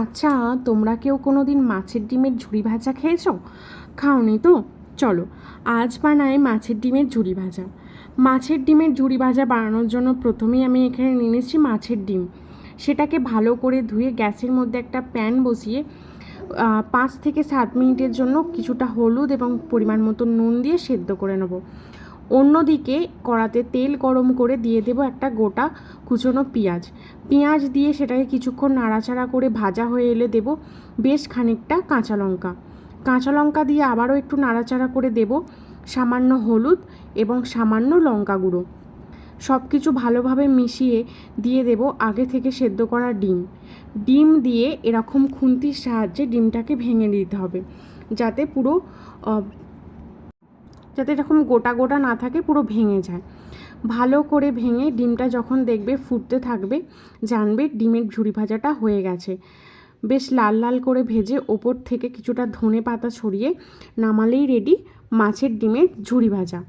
আচ্ছা তোমরা কেউ কোনো দিন মাছের ডিমের ঝুড়ি ভাজা খেয়েছো? খাওনি তো। চলো, আজ বানাই মাছের ডিমের ঝুড়ি ভাজা। মাছের ডিমের ঝুড়ি ভাজা বানানোর জন্য প্রথমেই আমি এখানে নিয়ে নিয়েছি মাছের ডিম। সেটাকে ভালো করে ধুয়ে গ্যাসের মধ্যে একটা প্যান বসিয়ে পাঁচ থেকে সাত মিনিটের জন্য কিছুটা হলুদ এবং পরিমাণ মতো নুন দিয়ে সেদ্ধ করে নেব। অন্যদিকে কড়াতে তেল গরম করে দিয়ে দেব একটা গোটা কুচনো পেঁয়াজ। পেঁয়াজ দিয়ে সেটাকে কিছুক্ষণ নাড়াচাড়া করে ভাজা হয়ে এলে দেব বেশ খানিকটা কাঁচা লঙ্কা। কাঁচা লঙ্কা দিয়ে আবারও একটু নাড়াচাড়া করে দেব সামান্য হলুদ এবং সামান্য লঙ্কা গুঁড়ো। সব কিছু ভালোভাবে মিশিয়ে দিয়ে দেব আগে থেকে সেদ্ধ করা ডিম। ডিম দিয়ে এরকম খুন্তির সাহায্যে ডিমটাকে ভেঙে দিতে হবে যাতে পুরো যাতে এরকম গোটা গোটা না থাকে, পুরো ভেঙে যায়। ভালো করে ভেঙে ডিমটা যখন দেখবে ফুটতে থাকবে, জানবে ডিমের ঝুড়ি ভাজাটা হয়ে গেছে। বেশ লাল লাল করে ভেজে ওপর থেকে কিছুটা ধনে পাতা ছড়িয়ে নামালেই রেডি মাছের ডিমের ঝুড়ি ভাজা।